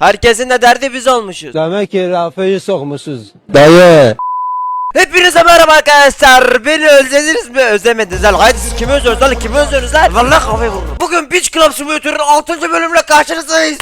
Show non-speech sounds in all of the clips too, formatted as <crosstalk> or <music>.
Herkesin de derdi biz olmuşuz. Demek ki Rafa'yı sokmuşuz. Dayı. Hepinize merhaba arkadaşlar. Beni özlediniz mi? Özlemediniz lan. Haydi siz kimi özlüyorsunuz lan? Kimi özlüyorsunuz lan? Vallahi kafayı vurdum. Bugün Beach Club Simulator'ın 6. bölümüyle karşınızdayız.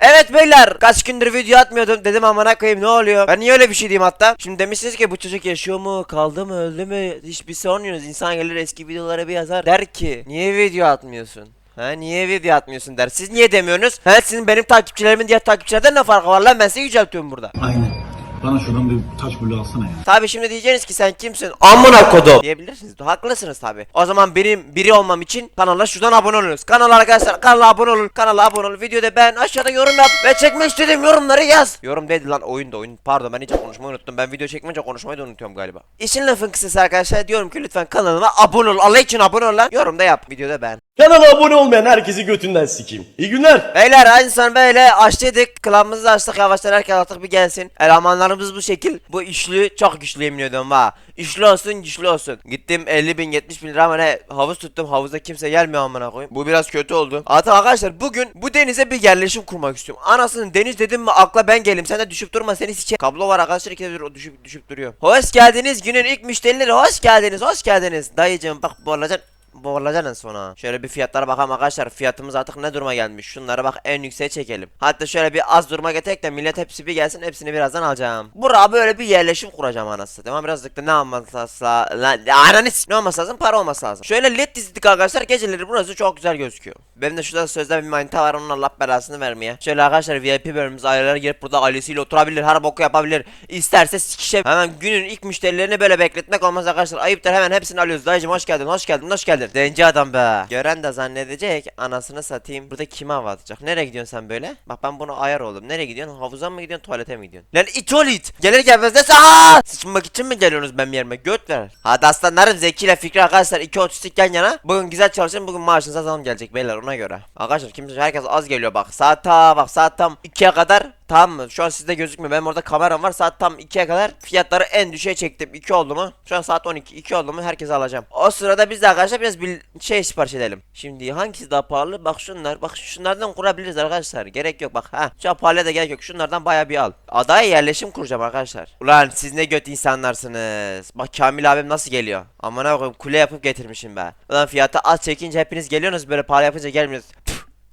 Evet beyler kaç gündür video atmıyordum dedim amına koyayım ne oluyor Ben niye öyle bir şey diyeyim hatta Şimdi demişsiniz ki bu çocuk yaşıyor mu kaldı mı öldü mü Hiçbir sormuyorsunuz insan gelir eski videolara bir yazar Der ki niye video atmıyorsun Ha niye video atmıyorsun der Siz niye demiyorsunuz Ha sizin benim takipçilerimin diğer takipçilerden ne farkı var lan ben sizi yüceltiyorum burada Aynen. Bana şuradan bir taş bulu alsana ya. Tabi şimdi diyeceksiniz ki sen kimsin? Amına kodum diyebilirsiniz. Haklısınız tabi. O zaman benim biri olmam için kanala şuradan abone olunuz. Kanala arkadaşlar kanala abone olun. Kanala abone olun. Videoda ben aşağıda yorum yap ve çekmek istediğim yorumları yaz. Yorum dedi lan oyunda oyun. Pardon ben hiç konuşmayı unuttum. Ben video çekmeyince konuşmayı da unutuyorum galiba. İşin lafın kısası arkadaşlar diyorum ki lütfen kanalıma abone ol. Allah için abone ol lan. Yorum da yap. Videoda ben. Kanala abone olmayan herkesi götünden sikeyim. İyi günler. Beyler aynı son böyle açtıydık. Klanımızı açtık yavaştan herkes artık bir gelsin. Elemanlarımız bu şekil. Bu üçlü çok güçlü yemin ediyorum ha. Üçlü olsun güçlü olsun. Gittim 50 bin 70 bin lira ama havuz tuttum havuzda kimse gelmiyor amına koyayım. Bu biraz kötü oldu. Hatta arkadaşlar bugün bu denize bir yerleşim kurmak istiyorum. Anasının deniz dedim mi akla ben gelim. Sen de düşüp durma seni sike. Kablo var arkadaşlar iki de düşüp, düşüp duruyor. Hoş geldiniz günün ilk müşterileri hoş geldiniz hoş geldiniz. Dayıcım bak bu olacaksın boğulacaksın sonra. Şöyle bir fiyatlara bakalım arkadaşlar. Fiyatımız artık ne duruma gelmiş. Şunlara bak en yükseğe çekelim. Hatta şöyle bir az duruma getirek de millet hepsi bir gelsin. Hepsini birazdan alacağım. Buraya böyle bir yerleşim kuracağım anasını. Tamam birazcık da ne olması lan ananı ne olması lazım? Para olması lazım. Şöyle led dizdik arkadaşlar. Geceleri burası çok güzel gözüküyor. Benim de şurada sözde bir manita var onun Allah belasını vermeye. Şöyle arkadaşlar VIP bölümümüz aileler gelip burada ailesiyle oturabilir. Her boku yapabilir. İsterse sikişe. Hemen günün ilk müşterilerini böyle bekletmek olmaz arkadaşlar. Ayıptır hemen hepsini alıyoruz. Dayıcım hoş geldin hoş geldin hoş geldin. Zenci adam be. Gören de zannedecek anasını satayım. Burada kime hava atacak? Nereye gidiyorsun sen böyle? Bak ben bunu ayar oldum. Nereye gidiyorsun? Havuza mı gidiyorsun? Tuvalete mi gidiyorsun? Lan it ol it. Gelir gelmez de sağa. Sıçmak için mi geliyorsunuz benim yerime? Göt ver. Hadi aslanlarım Zeki ile Fikri arkadaşlar iki otistik yan yana. Bugün güzel çalışın. Bugün maaşınıza zam gelecek beyler ona göre. Arkadaşlar kimse herkes az geliyor bak. Saat ta bak saat tam 2'ye kadar Tamam mı? Şu an sizde gözükmüyor. Benim orada kameram var. Saat tam 2'ye kadar fiyatları en düşüğe çektim. 2 oldu mu? Şu an saat 12. 2 oldu mu herkese alacağım. O sırada biz de arkadaşlar biraz bir şey sipariş edelim. Şimdi hangisi daha pahalı? Bak şunlar. Bak şunlardan kurabiliriz arkadaşlar. Gerek yok bak. Ha. Şu an pahalıya da gerek yok. Şunlardan baya bir al. Adaya yerleşim kuracağım arkadaşlar. Ulan siz ne göt insanlarsınız. Bak Kamil abim nasıl geliyor. Aman koyayım kule yapıp getirmişim be. Ulan fiyatı az çekince hepiniz geliyorsunuz böyle pahalı yapınca gelmiyorsunuz.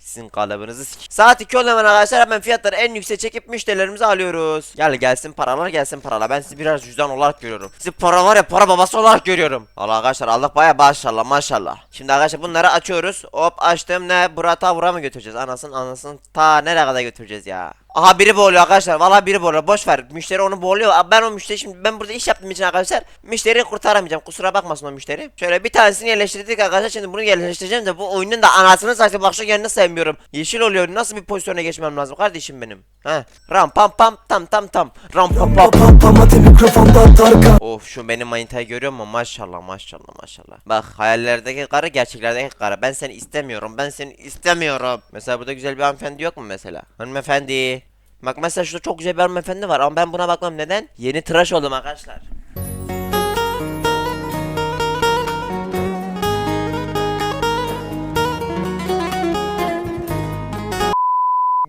Sizin kalıbınızı sik. Saat 2 olmayan arkadaşlar hemen fiyatları en yükseğe çekip müşterilerimizi alıyoruz. Gel gelsin paralar gelsin paralar. Ben sizi biraz cüzdan olarak görüyorum. Sizi para var ya para babası olarak görüyorum. Allah arkadaşlar Allah baya maşallah maşallah. Şimdi arkadaşlar bunları açıyoruz. Hop açtım ne? Bura ta bura mı götüreceğiz? Anasın anasın ta nereye kadar götüreceğiz ya? Aha biri boğuluyor arkadaşlar. Vallahi biri boğuluyor. Boş ver. Müşteri onu boğuluyor. Ben o müşteri şimdi ben burada iş yaptığım için arkadaşlar müşteriyi kurtaramayacağım. Kusura bakmasın o müşteri. Şöyle bir tanesini yerleştirdik arkadaşlar. Şimdi bunu yerleştireceğim de bu oyunun da anasını satayım. Bak şu yerini sevmiyorum. Yeşil oluyor. Nasıl bir pozisyona geçmem lazım kardeşim benim? He. Ram pam pam tam tam tam. Ram pam pam. Of şu benim manitayı görüyor musun? Maşallah maşallah maşallah. Bak hayallerdeki karı gerçeklerdeki karı. Ben seni istemiyorum. Ben seni istemiyorum. Mesela burada güzel bir hanımefendi yok mu mesela? Hanımefendi. Bak mesela şurada çok güzel bir hanımefendi var ama ben buna bakmam neden? Yeni tıraş oldum arkadaşlar.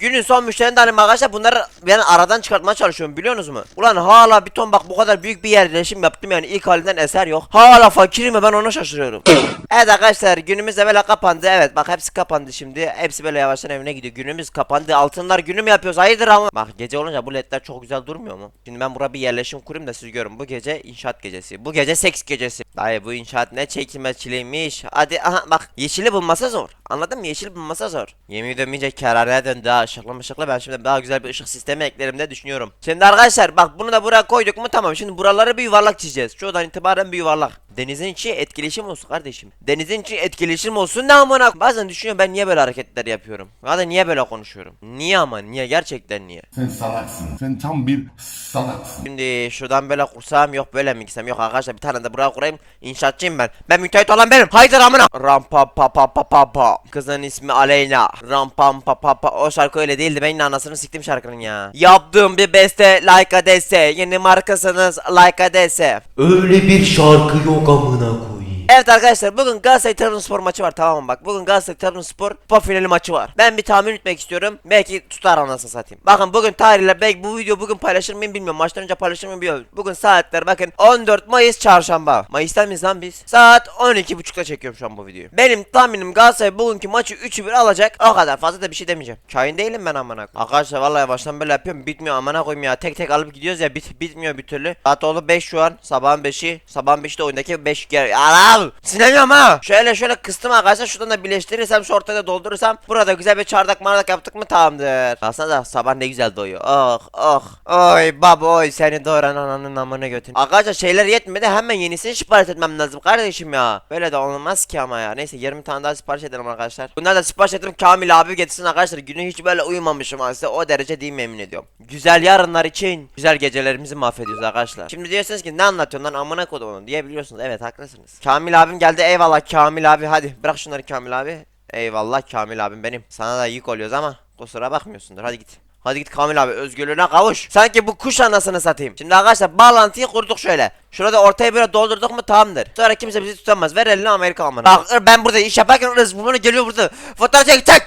Günün son müşterilerim arkadaşlar bunları ben aradan çıkartmaya çalışıyorum biliyorsunuz mu? Ulan hala bir ton bak bu kadar büyük bir yerleşim yaptım yani ilk halinden eser yok. Hala fakirim ve ben ona şaşırıyorum. <laughs> evet arkadaşlar günümüz de böyle kapandı evet bak hepsi kapandı şimdi. Hepsi böyle yavaştan evine gidiyor. Günümüz kapandı altınlar günü mü yapıyoruz hayırdır ama. Bak gece olunca bu ledler çok güzel durmuyor mu? Şimdi ben buraya bir yerleşim kurayım da siz görün. Bu gece inşaat gecesi. Bu gece seks gecesi. Dayı bu inşaat ne çekilmeçiliymiş. Hadi aha bak yeşili bulması zor. Anladın mı? Yeşil bulması zor. Yemin iyice kerareye döndü ha ışıklı mışıklı. Ben şimdi daha güzel bir ışık sistemi eklerim de düşünüyorum. Şimdi arkadaşlar bak bunu da buraya koyduk mu tamam. Şimdi buraları bir yuvarlak çizeceğiz. Şuradan itibaren bir yuvarlak. Denizin içi etkileşim olsun kardeşim. Denizin içi etkileşim olsun ne amına. Bazen düşünüyorum ben niye böyle hareketler yapıyorum. Ya da niye böyle konuşuyorum. Niye ama niye gerçekten niye. Sen salaksın. Sen tam bir salaksın. Şimdi şuradan böyle kursam yok böyle mi gitsem yok arkadaşlar bir tane de buraya kurayım inşaatçıyım ben ben müteahhit olan benim haydi amına Rampa pa pa pa pa pa Kızın ismi Aleyna Rampam pa pa pa o şarkı öyle değildi. Ben yine anasını siktim şarkının ya. Yaptığım bir beste like adese yeni markasınız like adese Öyle bir şarkı yok amına koyayım. Evet arkadaşlar bugün Galatasaray Trabzonspor maçı var tamam mı bak. Bugün Galatasaray Trabzonspor kupa finali maçı var. Ben bir tahmin etmek istiyorum. Belki tutar anasını satayım. Bakın bugün tarihler belki bu video bugün paylaşır mıyım bilmiyorum. Maçtan önce paylaşır mıyım bilmiyorum. Bugün saatler bakın 14 Mayıs çarşamba. Mayıs'tan mıyız lan biz? Saat 12.30'da çekiyorum şu an bu videoyu. Benim tahminim Galatasaray bugünkü maçı 3-1 alacak. O kadar fazla da bir şey demeyeceğim. Kain değilim ben amına koyayım. Arkadaşlar vallahi baştan böyle yapıyorum. Bitmiyor amına koyayım ya. Tek tek alıp gidiyoruz ya bit bitmiyor bir türlü. Saat oldu 5 şu an. Sabahın 5'i. Sabahın 5'te oyundaki 5 gel. Anam! Sinemiyorum ha. Şöyle şöyle kıstım arkadaşlar. Şuradan da birleştirirsem şu ortada doldurursam burada güzel bir çardak mardak yaptık mı tamamdır. Aslında da sabah ne güzel doyuyor. Oh oh. Oy baba seni doğuran ananın amına götün. Arkadaşlar şeyler yetmedi hemen yenisini sipariş etmem lazım kardeşim ya. Böyle de olmaz ki ama ya. Neyse 20 tane daha sipariş edelim arkadaşlar. Bunlar da sipariş ettim Kamil abi getirsin arkadaşlar. Günü hiç böyle uyumamışım size o derece değil mi emin ediyorum. Güzel yarınlar için güzel gecelerimizi mahvediyoruz arkadaşlar. Şimdi diyorsunuz ki ne anlatıyorsun lan amına kodumun diyebiliyorsunuz. Evet haklısınız. Kamil abim geldi eyvallah Kamil abi hadi bırak şunları Kamil abi. Eyvallah Kamil abim benim. Sana da yük oluyoruz ama kusura bakmıyorsundur hadi git. Hadi git Kamil abi özgürlüğüne kavuş. Sanki bu kuş anasını satayım. Şimdi arkadaşlar bağlantıyı kurduk şöyle. Şurada ortaya böyle doldurduk mu tamamdır. Sonra kimse bizi tutamaz. Ver elini Amerika amına. Bak ben burada iş yaparken bunu geliyor burada. Fotoğraf çek çek.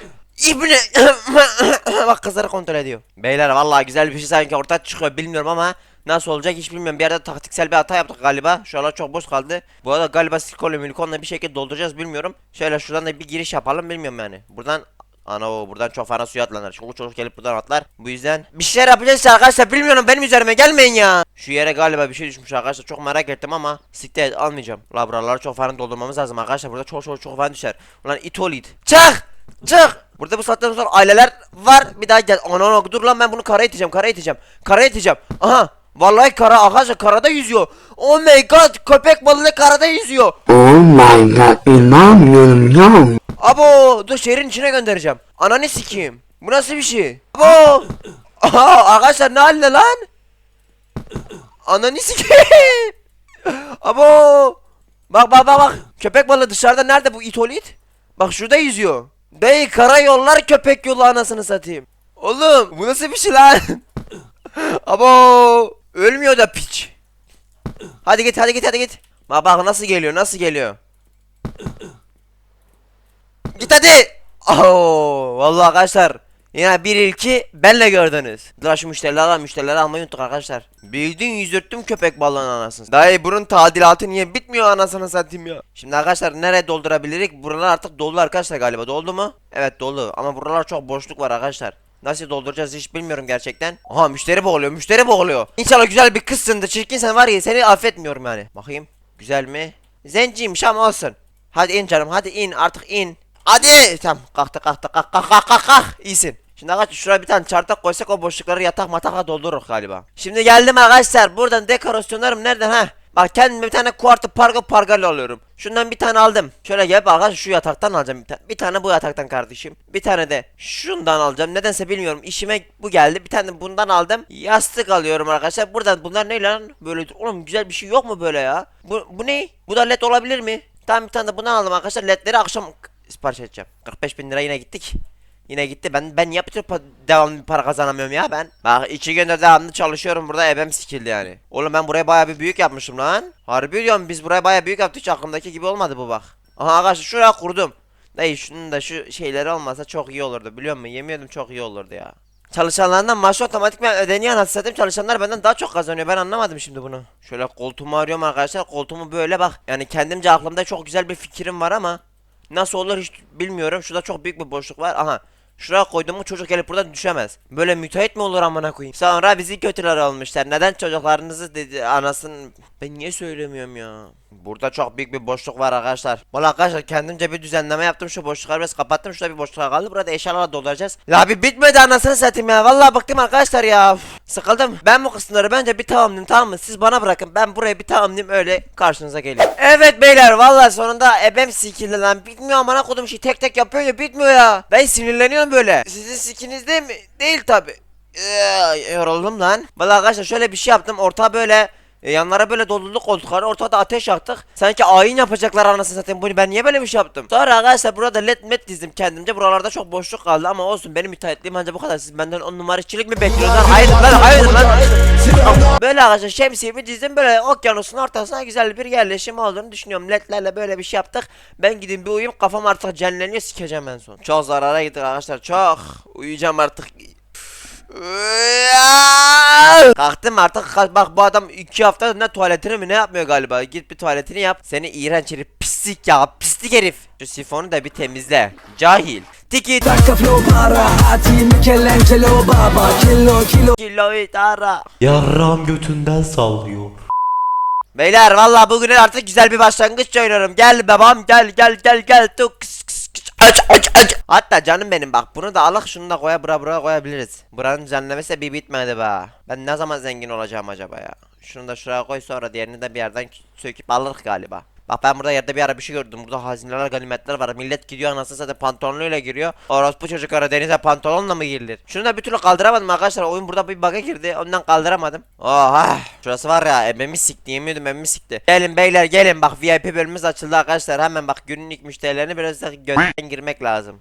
İbni. <coughs> Bak kızları kontrol ediyor. Beyler vallahi güzel bir şey sanki ortaya çıkıyor bilmiyorum ama Nasıl olacak hiç bilmiyorum. Bir yerde taktiksel bir hata yaptık galiba. Şu an çok boş kaldı. Bu arada galiba Siko'la Milikon'la bir şekilde dolduracağız bilmiyorum. Şöyle şuradan da bir giriş yapalım bilmiyorum yani. Buradan Ana o buradan çok fena suya atlanır. Çoluk çocuk gelip buradan atlar. Bu yüzden bir şeyler yapacağız arkadaşlar. Bilmiyorum benim üzerime gelmeyin ya. Şu yere galiba bir şey düşmüş arkadaşlar. Çok merak ettim ama siktir almayacağım. La buraları çok fena doldurmamız lazım arkadaşlar. Burada çok çok çok fena düşer. Ulan itolit. Çık! Çık! Burada bu saatten sonra aileler var. Bir daha gel. Ana ana dur lan ben bunu kara iteceğim. Kara iteceğim. Kara iteceğim. Aha. Vallahi kara arkadaşlar karada yüzüyor. Oh my god köpek balığı karada yüzüyor. Oh my god, inanmıyorum ya. Abo dur şehrin içine göndereceğim. Ananı sikeyim. Bu nasıl bir şey? Abo. <laughs> Aha arkadaşlar ne halde lan? Ananı sikeyim. Abo. Bak bak bak bak. Köpek balığı dışarıda nerede bu itolit? Bak şurada yüzüyor. Bey karayollar köpek yolu anasını satayım. Oğlum bu nasıl bir şey lan? <laughs> Abo. Ölmüyor da piç. Hadi git hadi git hadi git. Bak bak nasıl geliyor nasıl geliyor. Git hadi. Oo, vallahi arkadaşlar. Yine bir ilki benle gördünüz. Dur şu müşterileri al, müşterileri almayı unuttuk arkadaşlar. Bildiğin yüzürttüm köpek balığının anasını. Dayı bunun tadilatı niye bitmiyor anasını satayım ya. Şimdi arkadaşlar nereye doldurabiliriz? Buralar artık doldu arkadaşlar galiba. Doldu mu? Evet doldu. Ama buralar çok boşluk var arkadaşlar. Nasıl dolduracağız hiç bilmiyorum gerçekten. Aha müşteri boğuluyor, müşteri boğuluyor. İnşallah güzel bir kızsın da çirkinsen var ya seni affetmiyorum yani. Bakayım. Güzel mi? Zenciymiş ama olsun. Hadi in canım hadi in artık in. Hadi tamam kalktı kalktı kalk kalk kalk kalk kalk iyisin. Şimdi arkadaşlar şuraya bir tane çardak koysak o boşlukları yatak mataka doldururuz galiba. Şimdi geldim arkadaşlar buradan dekorasyonlarım nereden ha? Bak kendime bir tane kuartı parga pargalı alıyorum. Şundan bir tane aldım. Şöyle gelip arkadaşlar şu yataktan alacağım bir tane. Bir tane bu yataktan kardeşim. Bir tane de şundan alacağım. Nedense bilmiyorum. İşime bu geldi. Bir tane de bundan aldım. Yastık alıyorum arkadaşlar. Buradan bunlar ne lan? Böyle oğlum güzel bir şey yok mu böyle ya? Bu, bu ne? Bu da led olabilir mi? Tamam bir tane de bundan aldım arkadaşlar. Ledleri akşam sipariş edeceğim. 45 bin lira yine gittik. Yine gitti. Ben ben pa- devamlı bir para kazanamıyorum ya ben? Bak iki gündür devamlı çalışıyorum burada ebem sikildi yani. Oğlum ben buraya baya bir büyük yapmışım lan. Harbi diyorum biz buraya baya büyük yaptık aklımdaki gibi olmadı bu bak. Aha arkadaşlar şuraya kurdum. Dayı şunun da şu şeyleri olmasa çok iyi olurdu biliyor musun? Yemiyordum çok iyi olurdu ya. Çalışanlardan maaşı otomatikman ödeniyor anasını satayım çalışanlar benden daha çok kazanıyor ben anlamadım şimdi bunu. Şöyle koltuğumu arıyorum arkadaşlar koltuğumu böyle bak. Yani kendimce aklımda çok güzel bir fikrim var ama Nasıl olur hiç bilmiyorum. Şurada çok büyük bir boşluk var. Aha. Şuraya koydum mu çocuk gelip buradan düşemez. Böyle müteahhit mi olur amına koyayım? Sonra bizi kötüler olmuşlar. Neden çocuklarınızı dedi anasın ben niye söylemiyorum ya? Burada çok büyük bir boşluk var arkadaşlar. Valla arkadaşlar kendimce bir düzenleme yaptım. Şu boşlukları biraz kapattım. Şurada bir boşluk kaldı. Burada eşyalarla dolduracağız. La bir bitmedi anasını satayım ya. Vallahi bıktım arkadaşlar ya. Üf, sıkıldım. Ben bu kısımları bence bir tamamlayayım tamam mı? Siz bana bırakın. Ben buraya bir tamamlayayım öyle karşınıza geleyim. Evet beyler vallahi sonunda ebem sikildi lan. Bitmiyor amına kodum şey tek tek yapıyor ya bitmiyor ya. Ben sinirleniyorum böyle. Sizin sikiniz değil mi? Değil tabi. Yoruldum lan. Vallahi arkadaşlar şöyle bir şey yaptım. Orta böyle E, yanlara böyle doluluk koltukları ortada ateş yaktık. Sanki ayin yapacaklar anasını satayım. Bunu ben niye böyle bir şey yaptım? Sonra arkadaşlar burada led met dizdim kendimce. Buralarda çok boşluk kaldı ama olsun benim müteahhitliğim ancak bu kadar. Siz benden on numara işçilik mi bekliyorsunuz lan? Hayır lan hayır lan. Böyle arkadaşlar şemsiyemi dizdim böyle okyanusun ortasına güzel bir yerleşim olduğunu düşünüyorum. Ledlerle böyle bir şey yaptık. Ben gideyim bir uyuyayım kafam artık cenleniyor sikeceğim en son. Çok zarara gittik arkadaşlar çok. Uyuyacağım artık. Kalktım artık Kalk- bak bu adam iki hafta ne tuvaletini mi ne yapmıyor galiba git bir tuvaletini yap seni iğrenç herif pislik ya pislik herif Şu sifonu da bir temizle cahil Tiki taka Kilo itara Yarram götünden sallıyor. Beyler valla bugün artık güzel bir başlangıç oynuyorum gel babam gel gel gel gel Tuk, aç, aç, aç. Hatta canım benim bak bunu da alak şunu da koya bura bura koyabiliriz. Buranın düzenlemesi bir bitmedi be. Ben ne zaman zengin olacağım acaba ya? Şunu da şuraya koy sonra diğerini de bir yerden söküp alırız galiba Bak ben burada yerde bir ara bir şey gördüm. Burada hazineler, ganimetler var. Millet gidiyor anasını satayım pantolonuyla giriyor. Orospu çocuklara denize pantolonla mı girilir? Şunu da bir türlü kaldıramadım arkadaşlar. Oyun burada bir bug'a girdi. Ondan kaldıramadım. Oha! Şurası var ya emmemi sikti. Yemin ediyorum emmemi sikti. Gelin beyler gelin bak VIP bölümümüz açıldı arkadaşlar. Hemen bak günlük müşterilerini biraz da gözden girmek lazım.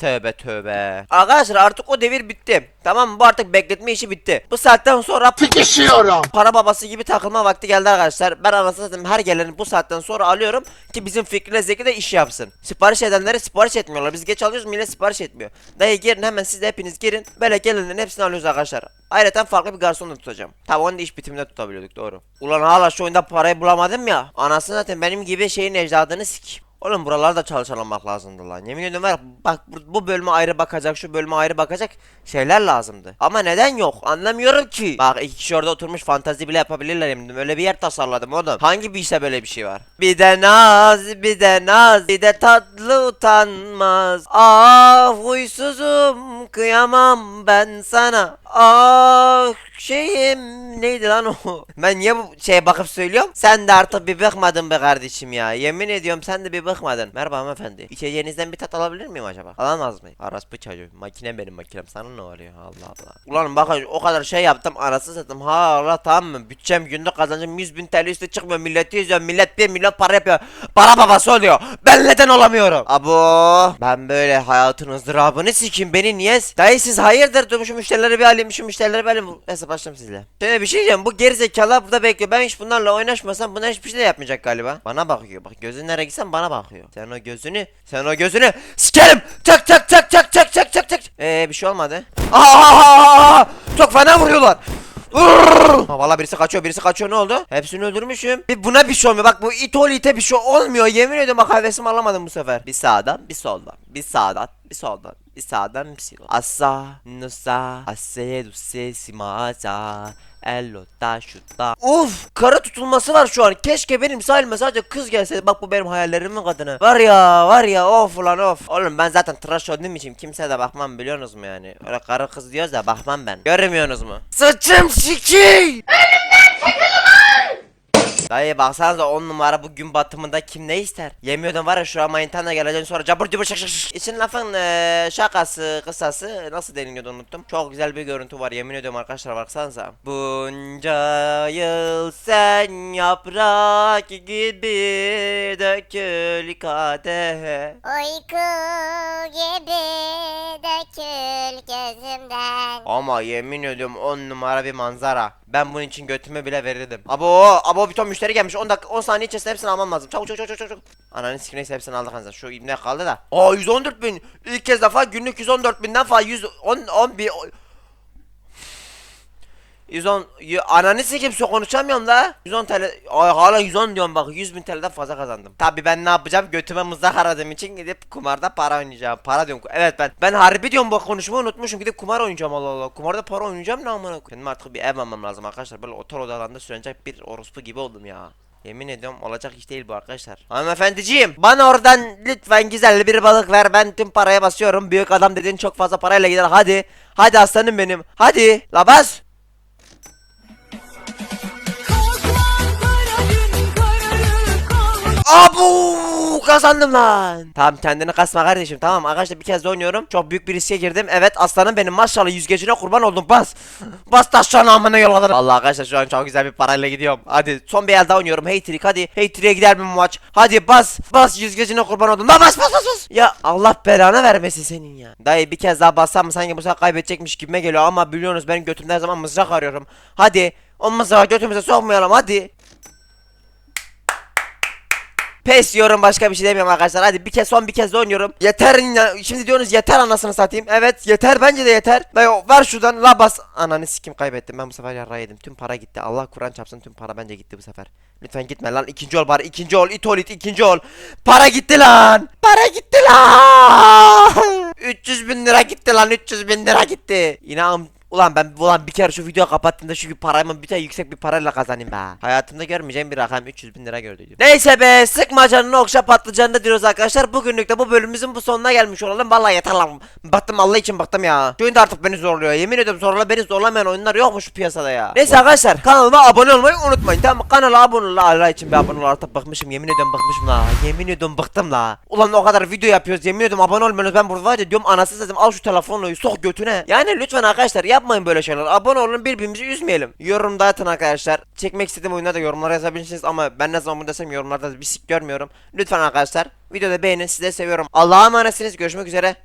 Tövbe tövbe. Arkadaşlar artık o devir bitti. Tamam mı? Bu artık bekletme işi bitti. Bu saatten sonra Sıkışıyorum. para babası gibi takılma vakti geldi arkadaşlar. Ben anasını satayım her geleni bu saatten sonra alıyorum ki bizim Fikri'yle Zeki de iş yapsın. Sipariş edenleri sipariş etmiyorlar. Biz geç alıyoruz millet sipariş etmiyor. Dayı girin hemen siz de hepiniz girin. Böyle gelenlerin hepsini alıyoruz arkadaşlar. Ayrıca farklı bir garson da tutacağım. Tabi onu da iş bitiminde tutabiliyorduk doğru. Ulan hala şu oyunda parayı bulamadım ya. Anasını zaten benim gibi şeyin ecdadını sik. Oğlum buralarda çalışılmak lazımdı lan. Yemin ediyorum var bak bu- bölüme ayrı bakacak, şu bölüme ayrı bakacak şeyler lazımdı. Ama neden yok? Anlamıyorum ki. Bak iki kişi orada oturmuş fantazi bile yapabilirler eminim. Öyle bir yer tasarladım oğlum. Hangi bir işte böyle bir şey var? Bir de naz, bir de naz, bir de tatlı utanmaz. Ah huysuzum, kıyamam ben sana. Ah şeyim neydi lan o? <laughs> Ben niye bu şeye bakıp söylüyorum? Sen de artık bir bıkmadın be kardeşim ya. Yemin ediyorum sen de bir bıkmadın. Merhaba hanımefendi. İçeceğinizden bir tat alabilir miyim acaba? Alamaz mıyım? Araspu çocuğu. Makine benim makinem. Sana ne oluyor? Allah Allah. Ulan bakın o kadar şey yaptım. Arası sattım. Ha Allah tamam mı? Bütçem günlük kazancım 100 bin TL üstü çıkmıyor. Milleti izliyor. Millet 1 milyon para yapıyor. Para babası oluyor. Ben neden olamıyorum? Abo. Ben böyle hayatın ızdırabını sikeyim. Beni niye? Dayı siz hayırdır? Dur şu müşterileri bir alayım. Şu bir alayım. Neyse başlayalım sizle. Şöyle bir şey diyeceğim. Bu gerizekalılar burada bekliyor. Ben hiç bunlarla oynaşmasam bunlar hiçbir şey de yapmayacak galiba. Bana bakıyor. Bak gözün nereye gitsen bana bakıyor. Sen o gözünü, sen o gözünü sikerim. Çak çak çak çak çak çak çak çak. Eee bir şey olmadı. Aa! Çok fena vuruyorlar. Ha, Valla birisi kaçıyor birisi kaçıyor ne oldu? Hepsini öldürmüşüm. Bir buna bir şey olmuyor. Bak bu it ol ite bir şey olmuyor. Yemin ediyorum bak havesimi alamadım bu sefer. Bir sağdan bir soldan. Bir sağdan bir soldan. Sağdan bir soldan. Asa nusa ase duse simaza Ello da şutta. Uf kara tutulması var şu an. Keşke benim sahilime sadece kız gelseydi. Bak bu benim hayallerimin kadını. Var ya var ya of ulan of. Oğlum ben zaten tıraş olduğum için kimseye de bakmam biliyorsunuz mu yani? Öyle karı kız diyoruz da bakmam ben. Görmüyorsunuz mu? Saçım şiki. Dayı baksanıza 10 numara bu gün batımında kim ne ister? Yemiyordum var ya şu an manitana geleceksin sonra cabur cubur şak şak şak. İçin lafın eee, şakası kısası nasıl deniliyordu unuttum. Çok güzel bir görüntü var yemin ediyorum arkadaşlar baksanıza. Bunca yıl sen yaprak gibi dökül kadehe. Uyku gibi dökül gözümden. Ama yemin ediyorum 10 numara bir manzara. Ben bunun için götümü bile verirdim. Abo, abo bir ton müşteri gelmiş. 10 dakika 10 saniye içerisinde hepsini almam lazım. Çabuk çabuk çabuk çabuk. çabuk. Ananı sikeyim neyse hepsini aldık anca. Şu ibne kaldı da. Aa 114 bin. İlk kez defa günlük 114 binden fazla 110 10 bin. 110 y- ananı sikeyim şu konuşamıyorum da. 110 TL Ay hala 110 diyorum bak 100 bin TL'den fazla kazandım. Tabi ben ne yapacağım? Götüme mızrak aradığım için gidip kumarda para oynayacağım. Para diyorum. Evet ben ben harbi diyorum bak konuşmayı unutmuşum. Gidip kumar oynayacağım Allah Allah. Kumarda para oynayacağım ne amına koyayım? Benim artık bir ev almam lazım arkadaşlar. Böyle otel odalarında sürünecek bir orospu gibi oldum ya. Yemin ediyorum olacak iş değil bu arkadaşlar. Hanımefendiciğim bana oradan lütfen güzel bir balık ver. Ben tüm paraya basıyorum. Büyük adam dediğin çok fazla parayla gider. Hadi. Hadi aslanım benim. Hadi. La bas. Abu kazandım lan. Tamam kendini kasma kardeşim tamam arkadaşlar bir kez de oynuyorum. Çok büyük bir riske girdim. Evet aslanım benim maşallah yüzgecine kurban oldum bas. Bas taşlarını amına yolladım. Allah arkadaşlar şu an çok güzel bir parayla gidiyorum. Hadi son bir el daha oynuyorum. Hey Trick hadi. Hey Trick'e gider mi maç? Hadi bas. Bas yüzgecine kurban oldum. La bas bas bas bas. Ya Allah belanı vermesin senin ya. Dayı bir kez daha bassam sanki bu sefer kaybedecekmiş gibime geliyor ama biliyorsunuz benim götümde her zaman mızrak arıyorum. Hadi. O mızrağı götümüze sokmayalım hadi. Pes diyorum başka bir şey demiyorum arkadaşlar. Hadi bir kez son bir kez de oynuyorum. Yeter. Şimdi diyorsunuz yeter anasını satayım. Evet yeter bence de yeter. Dayı ver şuradan la bas. Ananı sikim kaybettim. Ben bu sefer yarra yedim. Tüm para gitti. Allah Kur'an çarpsın tüm para bence gitti bu sefer. Lütfen gitme lan. ikinci ol bari. ikinci ol. it ol it ikinci ol. Para gitti lan. Para gitti lan. <laughs> 300 bin lira gitti lan. 300 bin lira gitti. İnan Ulan ben ulan bir kere şu videoyu kapattığımda şu paramı bir tane yüksek bir parayla kazanayım be. Hayatımda görmeyeceğim bir rakam 300 bin lira gördüydüm. Neyse be sıkma canını okşa patlıcanını diyoruz arkadaşlar. Bugünlük de bu bölümümüzün bu sonuna gelmiş olalım. Vallahi yeter lan. Baktım Allah için baktım ya. Şu oyun da artık beni zorluyor. Yemin ediyorum zorla beni zorlamayan oyunlar yokmuş piyasada ya. Neyse arkadaşlar kanalıma abone olmayı unutmayın. Tamam kanala abone olun. la. Allah için bir abone ol artık bıkmışım. Yemin ediyorum bıkmışım la. Yemin ediyorum bıktım la. Ulan o kadar video yapıyoruz. Yemin ediyorum abone olmuyorsunuz. Ben burada var ya diyorum anasını satayım al şu telefonla sok götüne. Yani lütfen arkadaşlar yapmayın böyle şeyler. Abone olun birbirimizi üzmeyelim. Yorumda atın arkadaşlar. Çekmek istediğim oyunları da yorumlara yazabilirsiniz ama ben ne zaman bunu desem yorumlarda bir sik görmüyorum. Lütfen arkadaşlar videoda beğenin size seviyorum. Allah'a emanetsiniz görüşmek üzere.